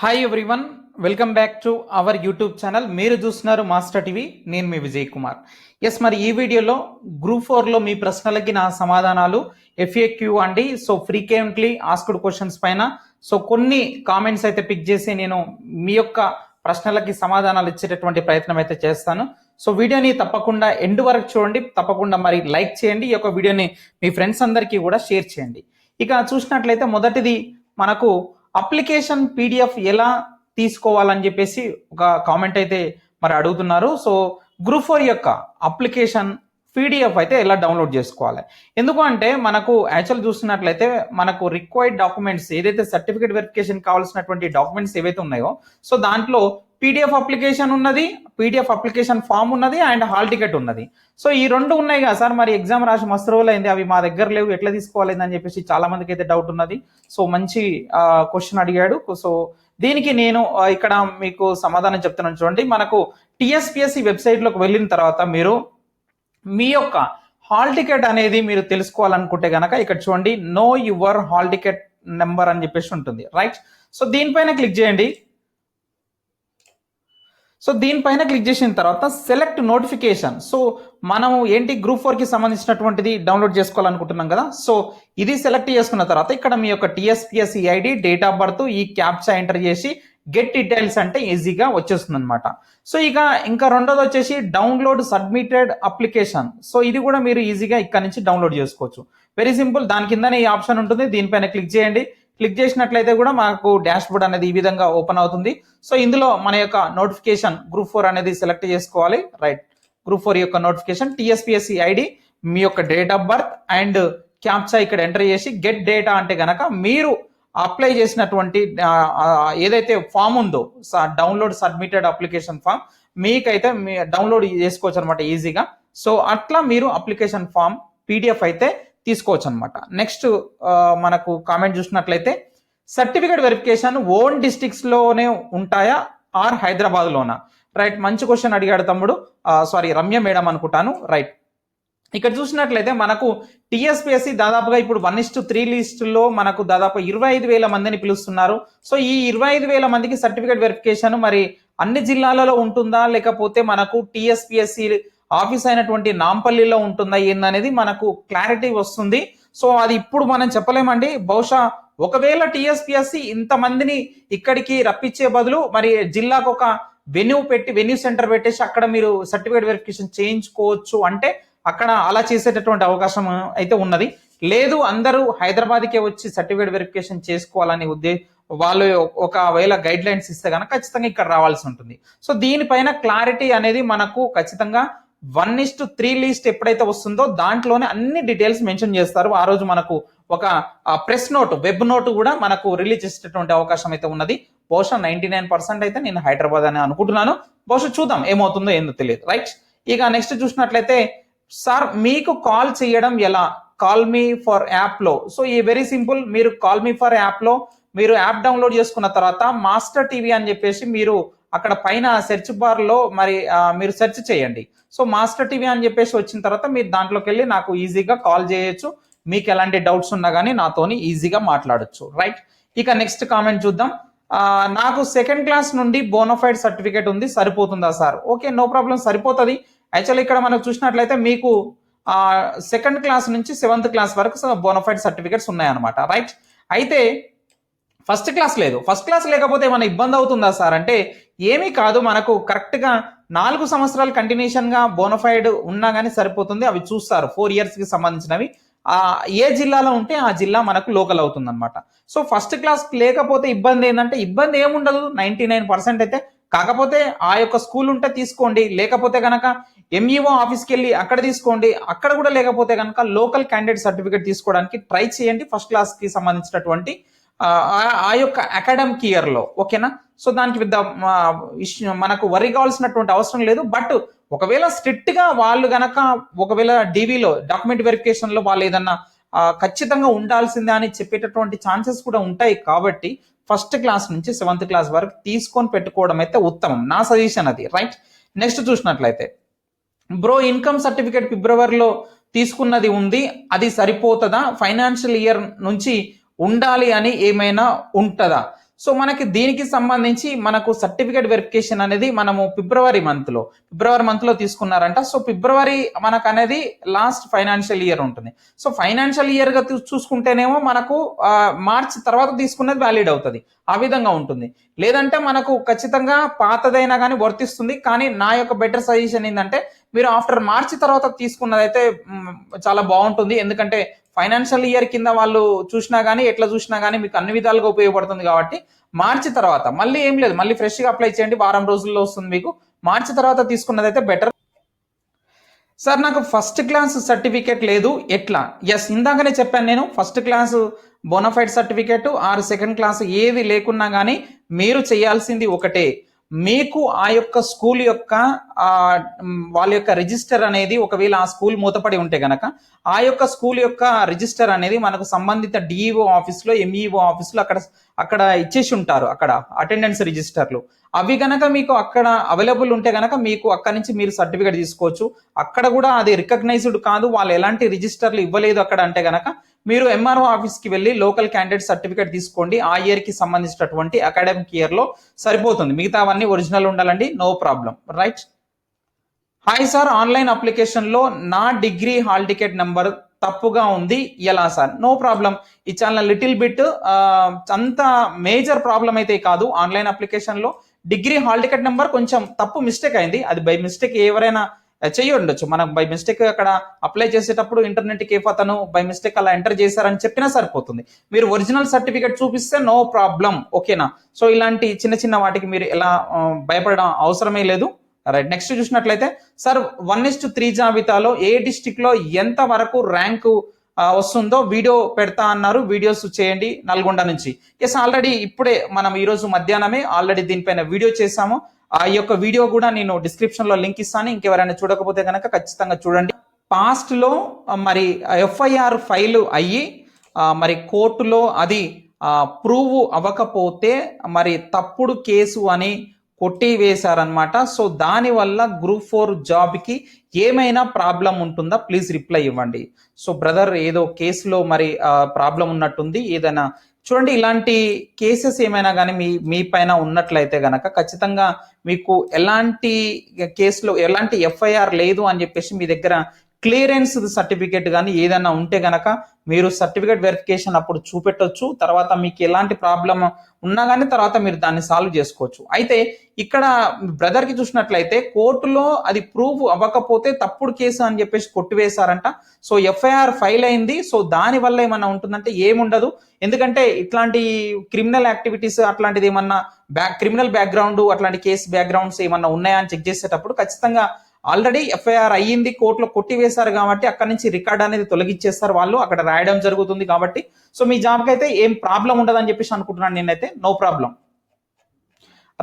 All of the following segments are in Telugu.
Hi everyone welcome back to our YouTube channel మీరు చూస్తున్నారు మాస్టర్ టీవీ నేను మీ విజయ్ కుమార్ ఎస్ మరి ఈ వీడియోలో గ్రూప్ ఫోర్లో మీ ప్రశ్నలకి నా సమాధానాలు ఎఫ్ఏక్యూ అండి సో ఫ్రీక్వెంట్లీ ఆస్క్డ్ క్వశ్చన్స్ పైన. సో కొన్ని కామెంట్స్ అయితే పిక్ చేసి నేను మీ యొక్క ప్రశ్నలకి సమాధానాలు ఇచ్చేటటువంటి ప్రయత్నం అయితే చేస్తాను. సో వీడియోని తప్పకుండా ఎండ్ వరకు చూడండి తప్పకుండా మరి లైక్ చేయండి ఈ యొక్క వీడియోని మీ ఫ్రెండ్స్ అందరికీ కూడా షేర్ చేయండి. ఇక చూసినట్లయితే మొదటిది మనకు అప్లికేషన్ పీడిఎఫ్ ఎలా తీసుకోవాలని చెప్పేసి ఒక కామెంట్ అయితే మరి అడుగుతున్నారు. సో గ్రూప్ ఫోర్ యొక్క అప్లికేషన్ పీడిఎఫ్ అయితే ఎలా డౌన్లోడ్ చేసుకోవాలి? ఎందుకు అంటే మనకు యాక్చువల్ చూస్తున్నట్లయితే మనకు రిక్వైర్డ్ డాక్యుమెంట్స్ ఏదైతే సర్టిఫికేట్ వెరిఫికేషన్ కావాల్సినటువంటి డాక్యుమెంట్స్ ఏవైతే ఉన్నాయో సో దాంట్లో పీడిఎఫ్ అప్లికేషన్ ఉన్నది పీడిఎఫ్ అప్లికేషన్ ఫామ్ ఉన్నది అండ్ హాల్ టికెట్ ఉన్నది. సో ఈ రెండు ఉన్నాయి కదా సార్ మరి ఎగ్జామ్ రాసి మస్తు రోజులు అయింది అవి మా దగ్గర లేవు ఎట్లా తీసుకోవాలి అని చెప్పేసి చాలా మందికి అయితే డౌట్ ఉన్నది. సో మంచి క్వశ్చన్ అడిగాడు. సో దీనికి నేను ఇక్కడ మీకు సమాధానం చెప్తున్నాను చూడండి. మనకు టిఎస్పిఎస్సి వెబ్సైట్లోకి వెళ్ళిన తర్వాత మీరు మీ యొక్క హాల్ టికెట్ అనేది మీరు తెలుసుకోవాలనుకుంటే కనుక ఇక్కడ చూడండి know your hall ticket number అని చెప్పేసి ఉంటుంది రైట్ సో దీనిపైన క్లిక్ చేయండి. సో దీనిపైన క్లిక్ చేసిన తర్వాత సెలెక్ట్ నోటిఫికేషన్ సో మనం ఏంటి గ్రూప్ ఫోర్కి సంబంధించినటువంటిది డౌన్లోడ్ చేసుకోవాలనుకుంటున్నాం కదా. సో ఇది సెలెక్ట్ చేసుకున్న తర్వాత ఇక్కడ మీ యొక్క TSPSC ID date of birth ఈ క్యాప్చా ఎంటర్ చేసి గెట్ డీటెయిల్స్ అంటే ఈజీగా వచ్చేస్తుంది అనమాట సో ఇక ఇంకా రెండోది వచ్చేసి డౌన్లోడ్ సబ్మిటెడ్ అప్లికేషన్ సో ఇది కూడా మీరు ఈజీగా ఇక్కడ నుంచి డౌన్లోడ్ చేసుకోవచ్చు. వెరీ సింపుల్ దాని కిందనే ఈ ఆప్షన్ ఉంటుంది. దీనిపైన క్లిక్ చేయండి. క్లిక్ చేసినట్లయితే కూడా మాకు డాష్ బోర్డ్ అనేది ఈ విధంగా ఓపెన్ అవుతుంది. సో ఇందులో మన యొక్క నోటిఫికేషన్ గ్రూప్ ఫోర్ అనేది సెలెక్ట్ చేసుకోవాలి. రైట్. గ్రూప్ ఫోర్ యొక్క నోటిఫికేషన్ టిఎస్పిఎస్సి ఐడి మీ యొక్క date of birth and captcha ఇక్కడ ఎంటర్ చేసి గెట్ డేటా అంటే గనక మీరు అప్లై చేసినటువంటి ఏదైతే ఫామ్ ఉందో డౌన్లోడ్ సబ్మిటెడ్ అప్లికేషన్ ఫామ్ మీకైతే మీ డౌన్లోడ్ చేసుకోవచ్చు అనమాట ఈజీగా. సో అట్లా మీరు అప్లికేషన్ ఫామ్ పీడిఎఫ్ అయితే తీసుకోవచ్చు అనమాట నెక్స్ట్ మనకు కామెంట్ చూసినట్లయితే సర్టిఫికేట్ వెరిఫికేషన్ ఓన్ డిస్టిక్స్లోనే ఉంటాయా? ఆర్ హైదరాబాద్లోనా రైట్ మంచి క్వశ్చన్ అడిగాడు తమ్ముడు. సారీ రమ్య మేడం అనుకుంటాను. రైట్ ఇక్కడ చూసినట్లయితే మనకు టీఎస్పిఎస్సి దాదాపుగా ఇప్పుడు వన్ ఇస్టు త్రీ లిస్టులో మనకు దాదాపు ఇరవై ఐదు వేల మందిని పిలుస్తున్నారు. సో ఈ ఇరవై ఐదు వేల మందికి సర్టిఫికేట్ వెరిఫికేషన్ మరి అన్ని జిల్లాలలో ఉంటుందా? లేకపోతే మనకు టిఎస్పిఎస్సి ఆఫీస్ అయినటువంటి నాంపల్లిలో ఉంటుందా ఏందనేది మనకు క్లారిటీ వస్తుంది. సో అది ఇప్పుడు మనం చెప్పలేమండి. బహుశా ఒకవేళ టీఎస్పిఎస్సి ఇంతమందిని ఇక్కడికి రప్పించే బదులు మరి జిల్లాకు ఒక వెన్యూ పెట్టి వెన్యూ సెంటర్ పెట్టేసి అక్కడ మీరు సర్టిఫికేట్ వెరిఫికేషన్ చేయించుకోవచ్చు అంటే అక్కడ అలా చేసేటటువంటి అవకాశం అయితే ఉన్నది. లేదు అందరూ హైదరాబాద్కే వచ్చి సర్టిఫికేట్ వెరిఫికేషన్ చేసుకోవాలని ఉద్దే వాళ్ళు ఒకవేళ గైడ్ లైన్స్ ఇస్తే కనుక ఖచ్చితంగా ఇక్కడ రావాల్సి ఉంటుంది. సో దీనిపైన క్లారిటీ అనేది మనకు ఖచ్చితంగా one is to three list ఎప్పుడైతే వస్తుందో దాంట్లోనే అన్ని డీటెయిల్స్ మెన్షన్ చేస్తారు. ఆ రోజు మనకు ఒక ప్రెస్ నోట్ వెబ్ నోట్ కూడా మనకు రిలీజ్ చేసేటటువంటి అవకాశం అయితే ఉన్నది. బహుశా నైన్టీ నైన్ పర్సెంట్ అయితే నేను హైదరాబాద్ అని అనుకుంటున్నాను. బహుశా చూద్దాం ఏమవుతుందో ఏందో తెలియదు. రైట్? ఇక నెక్స్ట్ చూసినట్లయితే సార్ మీకు కాల్ చేయడం ఎలా? కాల్ మీ ఫర్ యాప్లో. సో ఈ వెరీ సింపుల్ మీరు కాల్ మీ ఫర్ యాప్లో మీరు యాప్ డౌన్లోడ్ చేసుకున్న తర్వాత మాస్టర్ టీవీ అని చెప్పేసి మీరు అక్కడ పైన సెర్చ్ బార్లో మరి మీరు సెర్చ్ చేయండి. సో మాస్టర్ టీవీ అని చెప్పేసి వచ్చిన తర్వాత మీరు దాంట్లోకి వెళ్ళి నాకు ఈజీగా కాల్ చేయొచ్చు. మీకు ఎలాంటి డౌట్స్ ఉన్నా కానీ నాతోని ఈజీగా మాట్లాడొచ్చు. రైట్ ఇక నెక్స్ట్ కామెంట్ చూద్దాం. నాకు సెకండ్ క్లాస్ నుండి బోనోఫైడ్ సర్టిఫికేట్ ఉంది సరిపోతుందా సార్? ఓకే నో ప్రాబ్లం సరిపోతుంది. యాక్చువల్లీ ఇక్కడ మనకు చూసినట్లయితే మీకు సెకండ్ క్లాస్ నుంచి సెవెంత్ క్లాస్ వరకు బోనోఫైడ్ సర్టిఫికేట్స్ ఉన్నాయన్నమాట. రైట్ అయితే ఫస్ట్ క్లాస్ లేదు. ఫస్ట్ క్లాస్ లేకపోతే ఏమైనా ఇబ్బంది అవుతుందా సార్? అంటే ఏమీ కాదు. మనకు కరెక్ట్గా నాలుగు సంవత్సరాలు కంటిన్యూషన్గా బోనఫైడ్ ఉన్నా కానీ సరిపోతుంది. అవి చూస్తారు. ఫోర్ ఇయర్స్కి సంబంధించినవి. ఏ జిల్లాలో ఉంటే ఆ జిల్లా మనకు లోకల్ అవుతుంది అనమాట సో ఫస్ట్ క్లాస్ లేకపోతే ఇబ్బంది ఏంటంటే ఇబ్బంది ఏముండదు. నైంటీ నైన్ పర్సెంట్ అయితే. కాకపోతే ఆ యొక్క స్కూల్ ఉంటే తీసుకోండి. లేకపోతే కనుక ఎంఈఓ ఆఫీస్కి వెళ్ళి అక్కడ తీసుకోండి. అక్కడ కూడా లేకపోతే కనుక లోకల్ క్యాండిడేట్ సర్టిఫికేట్ తీసుకోవడానికి ట్రై చేయండి. ఫస్ట్ క్లాస్కి సంబంధించినటువంటి ఆ యొక్క అకాడమిక్ ఇయర్లో ఓకేనా? సో దానికి పెద్ద ఇష్యూ మనకు వరి కావాల్సినటువంటి అవసరం లేదు. బట్ ఒకవేళ స్ట్రిక్ట్గా వాళ్ళు గనక ఒకవేళ డీవీలో డాక్యుమెంట్ వెరిఫికేషన్లో వాళ్ళు ఏదన్నా ఖచ్చితంగా ఉండాల్సిందే అని చెప్పేటటువంటి ఛాన్సెస్ కూడా ఉంటాయి కాబట్టి ఫస్ట్ క్లాస్ నుంచి సెవెంత్ క్లాస్ వరకు తీసుకొని పెట్టుకోవడం అయితే ఉత్తమం. నా సజెషన్ అది రైట్ నెక్స్ట్ చూసినట్లయితే బ్రో ఇన్కమ్ సర్టిఫికేట్ ఫిబ్రవరిలో తీసుకున్నది ఉంది అది సరిపోతుందా? ఫైనాన్షియల్ ఇయర్ నుంచి ఉండాలి అని ఏమైనా ఉంటుందా? సో మనకి దీనికి సంబంధించి మనకు సర్టిఫికేట్ వెరిఫికేషన్ అనేది మనము ఫిబ్రవరి మంత్లో ఫిబ్రవరి మంత్లో తీసుకున్నారంట. సో ఫిబ్రవరి మనకు అనేది లాస్ట్ ఫైనాన్షియల్ ఇయర్ ఉంటుంది. సో ఫైనాన్షియల్ ఇయర్గా చూసుకుంటేనేమో మనకు మార్చ్ తర్వాత తీసుకున్నది వ్యాలిడ్ అవుతుంది. ఆ విధంగా ఉంటుంది. లేదంటే మనకు ఖచ్చితంగా పాతదైనా కానీ వర్తిస్తుంది. కానీ నా యొక్క బెటర్ సజెషన్ ఏంటంటే మీరు ఆఫ్టర్ మార్చి తర్వాత తీసుకున్నదైతే చాలా బాగుంటుంది. ఎందుకంటే ఫైనాన్షియల్ ఇయర్ కింద వాళ్ళు చూసినా కానీ ఎట్లా చూసినా కానీ మీకు అన్ని విధాలుగా ఉపయోగపడుతుంది కాబట్టి మార్చి తర్వాత మళ్ళీ ఏం లేదు మళ్ళీ ఫ్రెష్గా అప్లై చేయండి వారం రోజుల్లో వస్తుంది మీకు. మార్చి తర్వాత తీసుకున్నదైతే బెటర్ సార్ నాకు ఫస్ట్ క్లాస్ సర్టిఫికేట్ లేదు. ఎట్లా? ఎస్ ఇందాకనే చెప్పాను నేను first class bonafide certificate or second class ఏది లేకున్నా కానీ మీరు చేయాల్సింది ఒకటే. మీకు ఆ యొక్క స్కూల్ యొక్క వాళ్ళ యొక్క రిజిస్టర్ అనేది ఒకవేళ ఆ స్కూల్ మూతపడి ఉంటే గనక ఆ యొక్క స్కూల్ యొక్క రిజిస్టర్ అనేది మనకు సంబంధిత డిఈఓ ఆఫీస్లో ఎంఈఓ ఆఫీస్లో అక్కడ అక్కడ ఇచ్చేసి ఉంటారు. అక్కడ అటెండెన్స్ రిజిస్టర్లు. అవి గనక మీకు అక్కడ అవైలబుల్ ఉంటే గనక మీకు అక్కడ నుంచి మీరు సర్టిఫికేట్ తీసుకోవచ్చు. అక్కడ కూడా అది రికగ్నైజ్డ్ కాదు. వాళ్ళు ఎలాంటి రిజిస్టర్లు ఇవ్వలేదు అక్కడ అంటే గనక మీరు ఎంఆర్ఓ ఆఫీస్కి వెళ్ళి లోకల్ క్యాండిడేట్ సర్టిఫికేట్ తీసుకోండి. ఆ ఇయర్కి సంబంధించినటువంటి అకాడమిక్ ఇయర్లో సరిపోతుంది. మిగతా అవన్నీ ఒరిజినల్ ఉండాలండి. No problem right hi sir online అప్లికేషన్లో నా డిగ్రీ హాల్ టికెట్ నెంబర్ తప్పుగా ఉంది. ఎలా సార్ నో ప్రాబ్లం ఈ ఛానల్ లిటిల్ బిట్ అంత మేజర్ ప్రాబ్లం అయితే కాదు. ఆన్లైన్ అప్లికేషన్లో డిగ్రీ హాల్ టికెట్ నెంబర్ కొంచెం తప్పు మిస్టేక్ అయింది. అది బై మిస్టేక్ ఎవరైనా చెయ్యి ఉండొచ్చు మనం బై మిస్టేక్ అక్కడ అప్లై చేసేటప్పుడు ఇంటర్నెట్ కేఫ్ అతను బై మిస్టేక్ అలా ఎంటర్ చేశారని చెప్పినా సరిపోతుంది. మీరు ఒరిజినల్ సర్టిఫికేట్ చూపిస్తే నో ప్రాబ్లం ఓకేనా సో ఇలాంటి చిన్న చిన్న వాటికి మీరు ఎలా భయపడడం అవసరమే లేదు. రైట్ నెక్స్ట్ చూసినట్లయితే సార్ వన్ ఇస్ త్రీ జాబితాలో ఏ డిస్టిక్లో ఎంత వరకు ర్యాంకు వస్తుందో వీడియో పెడతా అన్నారు. వీడియోస్ చేయండి నల్గొండ నుంచి. ఎస్ ఆల్రెడీ ఇప్పుడే మనం ఈరోజు మధ్యాహ్నమే ఆల్రెడీ దీనిపైన వీడియో చేశాము. ఆ యొక్క వీడియో కూడా నేను డిస్క్రిప్షన్లో లింక్ ఇస్తాను. ఇంకెవరైనా చూడకపోతే కనుక ఖచ్చితంగా చూడండి. పాస్ట్లో మరి ఎఫ్ఐఆర్ ఫైల్ అయ్యి మరి కోర్టులో అది ప్రూవ్ అవ్వకపోతే మరి తప్పుడు కేసు అని కొట్టివేశారనమాట సో దానివల్ల గ్రూప్ ఫోర్ జాబ్కి ఏమైనా ప్రాబ్లం ఉంటుందా? ప్లీజ్ రిప్లై ఇవ్వండి. సో బ్రదర్ ఏదో కేసులో మరి ప్రాబ్లం ఉన్నట్టుంది. ఏదైనా చూడండి ఇలాంటి కేసెస్ ఏమైనా కానీ మీ మీ పైన ఉన్నట్లయితే గనక ఖచ్చితంగా మీకు ఎలాంటి కేసులో ఎలాంటి ఎఫ్ఐఆర్ లేదు అని చెప్పేసి మీ దగ్గర క్లియరెన్స్ సర్టిఫికేట్ కానీ ఏదైనా ఉంటే గనక మీరు సర్టిఫికేట్ వెరిఫికేషన్ అప్పుడు చూపెట్టొచ్చు తర్వాత మీకు ఎలాంటి ప్రాబ్లం ఉన్నా కానీ తర్వాత మీరు దాన్ని సాల్వ్ చేసుకోవచ్చు. అయితే ఇక్కడ బ్రదర్కి చూసినట్లయితే కోర్టులో అది ప్రూవ్ అవ్వకపోతే తప్పుడు కేసు అని చెప్పేసి కొట్టివేశారంట. సో ఎఫ్ఐఆర్ ఫైల్ అయింది. సో దాని వల్ల ఏమన్నా ఉంటుందంటే ఏముండదు. ఎందుకంటే ఇట్లాంటి క్రిమినల్ యాక్టివిటీస్ అట్లాంటిది ఏమన్నా బ్యాక్ క్రిమినల్ బ్యాక్గ్రౌండ్ అట్లాంటి కేసు బ్యాక్గ్రౌండ్స్ ఏమన్నా ఉన్నాయా అని చెక్ చేసేటప్పుడు ఖచ్చితంగా ఆల్రెడీ ఎఫ్ఐఆర్ అయ్యింది కోర్టులో కొట్టివేశారు కాబట్టి అక్కడ నుంచి రికార్డ్ అనేది తొలగించేస్తారు వాళ్ళు. అక్కడ రాయడం జరుగుతుంది కాబట్టి. సో మీ జాబ్కి అయితే ఏం ప్రాబ్లం ఉండదని చెప్పేసి అనుకుంటున్నాను నేనైతే. No problem.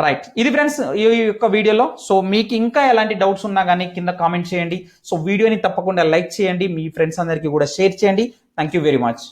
రైట్. ఇది ఫ్రెండ్స్ ఈ యొక్క వీడియోలో. సో మీకు ఇంకా ఎలాంటి డౌట్స్ ఉన్నా కానీ కింద కామెంట్ చేయండి. సో వీడియోని తప్పకుండా లైక్ చేయండి. మీ ఫ్రెండ్స్ అందరికీ కూడా షేర్ చేయండి. Thank you very much.